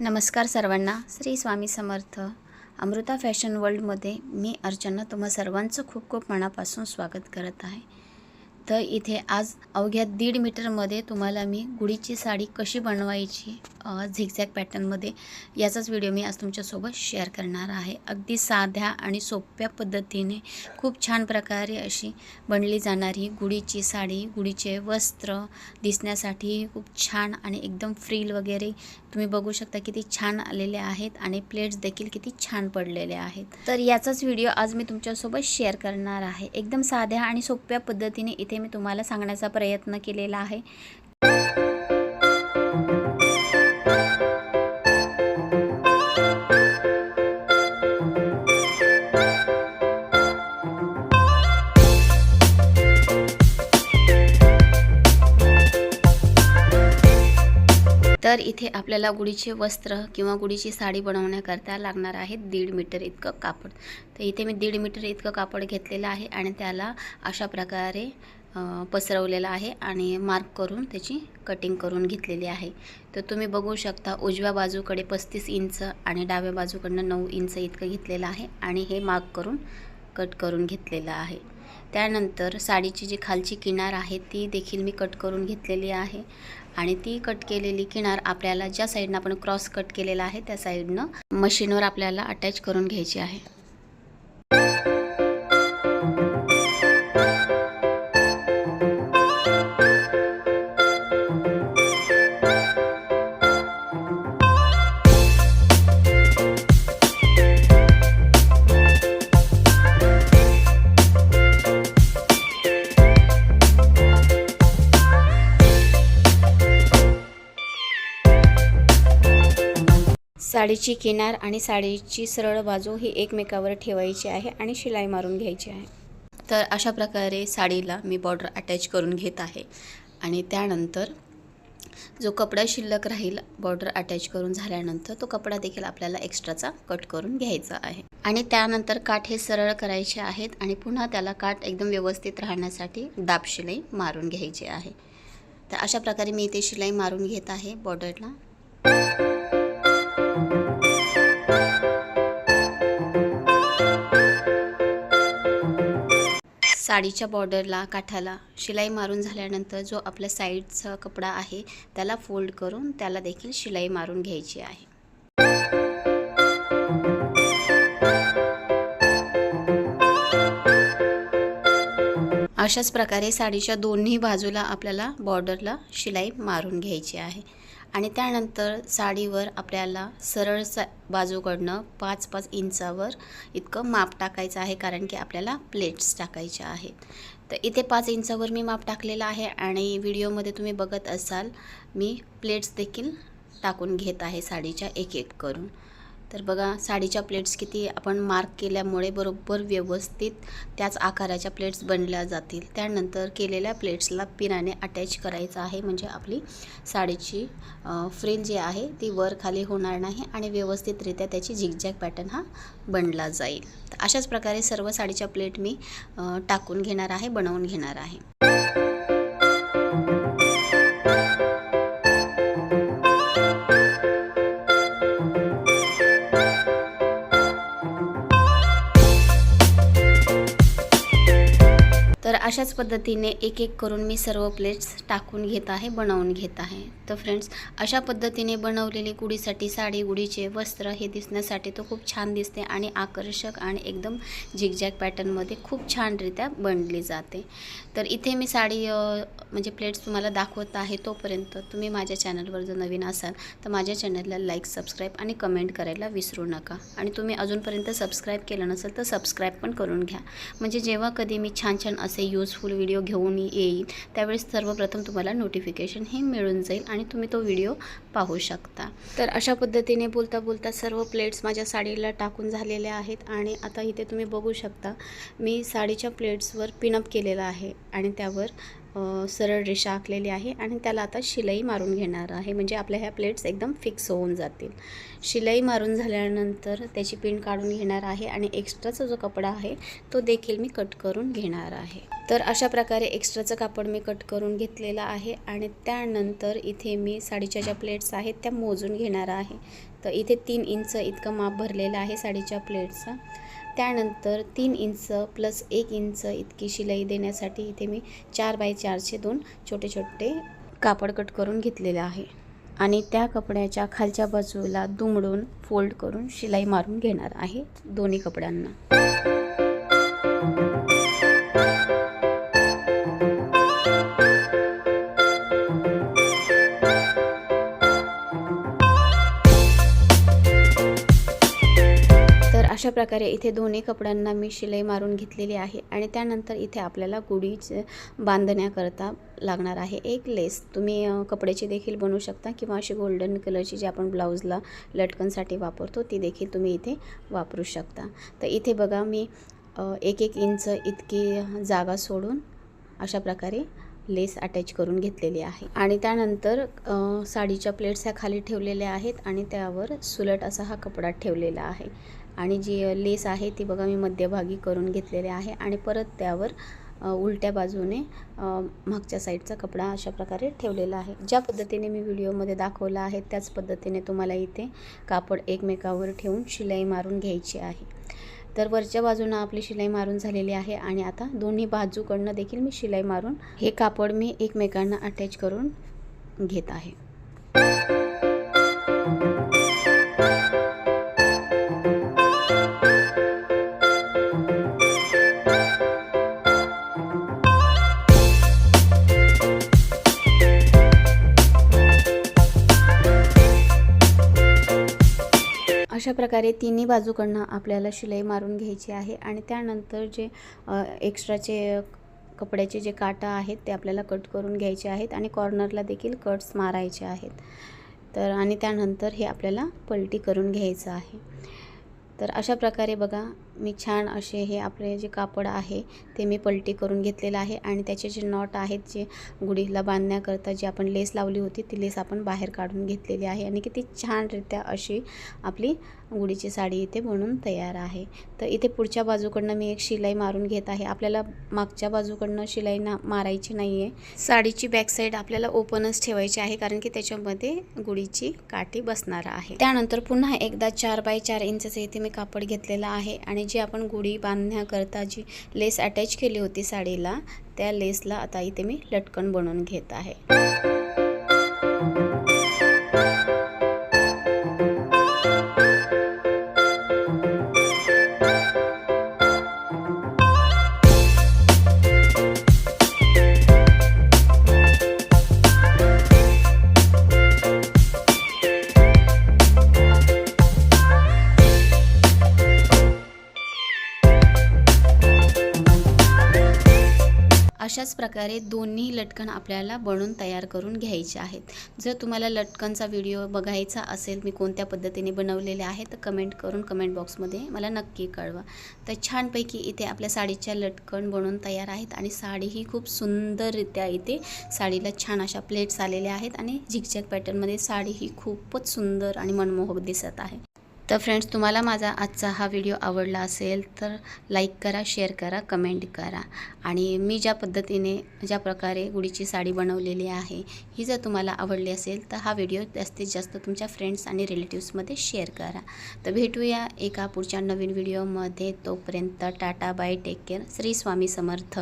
नमस्कार सर्वांना. श्री स्वामी समर्थ. अमृता फॅशन वर्ल्डमध्ये मी अर्चना. तुम्हा सर्वांचं खूप खूप मनापासून स्वागत करत आहे. तर इथे आज अवघ्या दीड मीटरमध्ये तुम्हाला मी गुढीची साडी कशी बनवायची झिगझॅग पॅटर्नमध्ये याचाच व्हिडिओ मी आज तुमच्यासोबत शेअर करणार आहे. अगदी साध्या आणि सोप्या पद्धतीने खूप छान प्रकारे अशी बनली जाणारी गुढीची साडी गुढीचे वस्त्र दिसण्यासाठी खूप छान आणि एकदम फ्रील वगैरे तुम्ही बघू शकता किती छान आलेले आहेत आणि प्लेट्स देखील किती छान पडलेले आहेत. तर याचाच व्हिडिओ आज मी तुमच्यासोबत शेअर करणार आहे. एकदम साध्या आणि सोप्या पद्धतीने इथे मी तुम्हाला सांगण्याचा प्रयत्न केलेला आहे. तर इथे आपल्याला गुढीचे वस्त्र किंवा गुढीची साडी बनवण्याकरता लागणार आहे दीड मीटर इतकं कापड. तर इथे मी दीड मीटर इतकं कापड घेतलेलं आहे आणि त्याला अशा प्रकारे पसरवलेला आहे आणि मार्क करून त्याची कटिंग करून घेतलेली आहे. तर तुम्ही बघू शकता उजव्या बाजूकडे पस्तीस इंच आणि डाव्या बाजूकडनं नऊ इंच इतकं घेतलेलं आहे आणि हे मार्क करून कट करून घेतलेलं आहे. त्यानंतर साडीची जी खालची किनार आहे ती देखील मी कट करून घेतलेली आहे आणि ती कट केलेली किनार आपल्याला ज्या साईडनं आपण क्रॉस कट केलेला आहे त्या साईडनं मशीनवर आपल्याला अटॅच करून घ्यायची आहे. साडीची किनार आणि साडीची सरळ बाजू ही एकमेकावर ठेवायची आहे आणि शिलाई मारून घ्यायची आहे. तर अशा प्रकारे साडीला मी बॉर्डर अटॅच करून घेत आहे. आणि त्यानंतर जो कपडा शिल्लक राहील बॉर्डर अटॅच करून झाल्यानंतर तो कपडा देखील आपल्याला एक्स्ट्राचा कट करून घ्यायचा आहे. आणि त्यानंतर काठ हे सरळ करायचे आहेत आणि पुन्हा त्याला काठ एकदम व्यवस्थित राहण्यासाठी दाब शिलाई मारून घ्यायची आहे. तर अशा प्रकारे मी इथे शिलाई मारून घेत आहे बॉर्डरला साडीच्या बॉर्डरला काठाला शिलाई मारून झाल्यानंतर जो आपल्या साईडचा कपडा आहे त्याला फोल्ड करून त्याला देखील शिलाई मारून घ्यायची आहे. अशाच प्रकारे साडीच्या दोन्ही बाजूला आपल्याला बॉर्डरला शिलाई मारून घ्यायची आहे. आणि त्यानंतर साडीवर आपल्याला सरळ सा बाजूकडनं पाच पाच इंचावर इतकं माप टाकायचं आहे कारण की आपल्याला प्लेट्स टाकायच्या आहेत. तर इथे पाच इंचावर मी माप टाकलेलं आहे आणि व्हिडिओमध्ये तुम्ही बघत असाल मी प्लेट्स देखील टाकून घेत आहे साडीच्या एक एक करून. तर बघा साडीच्या प्लेट्स किती आपण मार्क केल्यामुळे बरोबर व्यवस्थित त्याच आकाराच्या प्लेट्स बनल्या जातील. त्यानंतर केलेल्या प्लेट्सला पिनाने अटॅच करायचं आहे. म्हणजे आपली साडीची फ्रिल जी आहे ती वर खाली होणार नाही आणि व्यवस्थितरित्या त्याची झिगझॅग पॅटर्न हा बनला जाईल. तर अशाच प्रकारे सर्व साडीच्या प्लेट मी टाकून घेणार आहे बनवून घेणार आहे. अशाच पद्धतीने एक एक करून मी सर्व प्लेट्स टाकून घेत आहे बनवून घेत आहे. तर फ्रेंड्स अशा पद्धतीने बनवलेली गुढीसाठी साडी गुढीचे वस्त्र हे दिसण्यासाठी तो खूप छान दिसते आणि आकर्षक आणि एकदम झिगझॅग पॅटर्नमध्ये खूप छानरित्या बनली जाते. तर इथे मी साडी म्हणजे प्लेट्स तुम्हाला दाखवत आहे तोपर्यंत तुम्ही माझ्या चॅनलवर जर नवीन असाल तर माझ्या चॅनलला लाईक सबस्क्राईब आणि कमेंट करायला विसरू नका. आणि तुम्ही अजूनपर्यंत सबस्क्राईब केलं नसेल तर सबस्क्राईब पण करून घ्या. म्हणजे जेव्हा कधी मी छान छान असे यूजफुल व्हिडिओ घेऊन येईल त्यावेळेस सर्वप्रथम तुम्हाला नोटिफिकेशन हे मिळून जाईल आणि तुम्ही तो व्हिडिओ पाहू शकता. तर अशा पद्धतीने बोलता बोलता सर्व प्लेट्स माझ्या साडीला टाकून झालेल्या आहेत. आणि आता इथे तुम्ही बघू शकता मी साडीच्या प्लेट्सवर पिनअप केलेलं आहे. आणि त्यावर सरळ रेषा आखलेली आहे आणि त्याला आता शिलाई मारून घेणार आहे. म्हणजे आपल्या ह्या प्लेट्स एकदम फिक्स होऊन जातील. शिलाई मारून झाल्यानंतर त्याची पिन काढून घेणार आहे आणि एक्स्ट्राचा जो कपडा आहे तो देखील मी कट करून घेणार आहे. तर अशा प्रकारे एक्स्ट्राचं कापड मी कट करून घेतलेलं आहे आणि त्यानंतर इथे मी साडीच्या ज्या प्लेट्स आहेत त्या मोजून घेणार आहे. तर इथे तीन इंच इतकं माप भरलेलं आहे साडीच्या प्लेट्चं त्यानंतर तीन इंच प्लस एक इंच इतकी शिलाई देण्यासाठी इथे मी चार बाय चारचे दोन छोटे छोटे कापड कट करून घेतलेले आहे. आणि त्या कपड्याच्या खालच्या बाजूला दुमडून फोल्ड करून शिलाई मारून घेणार आहे दोन्ही कपड्यांना. अशा प्रकारे इथे दोन्ही कपड्यांना मी शिलाई मारून घेतलेली आहे आणि त्यानंतर इथे आपल्याला गुढीचे बांधण्याकरता लागणार आहे एक लेस. तुम्ही कपड्याची देखील बनवू शकता किंवा अशी गोल्डन कलरची जी आपण ब्लाऊजला लटकनसाठी वापरतो ती देखील तुम्ही इथे वापरू शकता. तर इथे बघा मी एक एक इंच इतकी जागा सोडून अशा प्रकारे लेस अटॅच करून घेतलेली आहे. आणि त्यानंतर साडीच्या प्लेट्स ह्या खाली ठेवलेल्या आहेत आणि त्यावर सुलट असा हा कपडा ठेवलेला आहे. आणि जी लेस आहे ती बघा मी मध्यभागी करून घेतलेली आहे आणि परत त्यावर उलट्या बाजूने मागच्या साईडचा कपडा अशा प्रकारे ठेवलेला आहे. ज्या पद्धतीने मी व्हिडिओमध्ये दाखवला आहे त्याच पद्धतीने तुम्हाला इथे कापड एकमेकावर ठेवून शिलाई मारून घ्यायची आहे. तर वरच्या बाजूनं आपली शिलाई मारून झालेली आहे आणि आता दोन्ही बाजूकडनं देखील मी शिलाई मारून हे कापड मी एकमेकांना अटॅच करून घेत आहे. अशा प्रकारे तिन्ही बाजूकडनं आपल्याला शिलाई मारून घ्यायची आहे आणि त्यानंतर जे एक्स्ट्राचे कपड्याचे जे काटा आहेत ते आपल्याला कट करून घ्यायचे आहेत आणि कॉर्नरला देखील कट्स मारायचे आहेत. तर आणि त्यानंतर हे आपल्याला पलटी करून घ्यायचं आहे. तर अशा प्रकारे बघा मी छान असे हे आपले जे कापड आहे ते मी पलटी करून घेतलेलं आहे आणि त्याचे जे नॉट आहेत जे गुढीला बांधण्याकरता जी आपण लेस लावली होती ती लेस आपण बाहेर काढून घेतलेली आहे आणि किती छानरित्या अशी आपली गुढीची साडी इथे बनून तयार आहे. तर इथे पुढच्या बाजूकडनं मी एक शिलाई मारून घेत आहे. आपल्याला मागच्या बाजूकडनं शिलाई ना मारायची नाही आहे साडीची बॅक साईड आपल्याला ओपनच ठेवायची आहे कारण की त्याच्यामध्ये गुढीची काठी बसणार आहे. त्यानंतर पुन्हा एकदा चार बाय चार इंचचं इथे मी कापड घेतलेलं आहे आणि जी आपण गुढी बांधण्याकरता जी लेस अटॅच केली होती साडीला त्या लेसला आता इथे मी लटकन बनवून घेत आहे. अशाच प्रकारे दोन्ही लटकन आपल्याला बनवून तयार करून घ्यायचे आहेत. जर तुम्हाला लटकनचा व्हिडिओ बघायचा असेल मी कोणत्या पद्धतीने बनवलेले आहे तर कमेंट करून कमेंट बॉक्समध्ये मला नक्की कळवा. तर छानपैकी इथे आपल्या साडीच्या लटकन बनवून तयार आहेत आणि साडी ही खूप सुंदररित्या इथे साडीला छान अशा प्लेट्स आलेल्या आहेत आणि झिकझॅक पॅटर्नमध्ये साडी ही खूपच सुंदर आणि मनमोहक दिसत आहे. तर फ्रेंड्स तुम्हाला माझा आजचा हा व्हिडिओ आवडला असेल तर लाईक करा शेअर करा कमेंट करा. आणि मी ज्या पद्धतीने ज्या प्रकारे गुढीची साडी बनवलेली आहे ही जर तुम्हाला आवडली असेल तर हा व्हिडिओ जास्तीत जास्त तुमच्या फ्रेंड्स आणि रिलेटिव्समध्ये शेअर करा. तर भेटूया एका पुढच्या नवीन व्हिडिओमध्ये तोपर्यंत tata bye take care Shri Swami Samarth.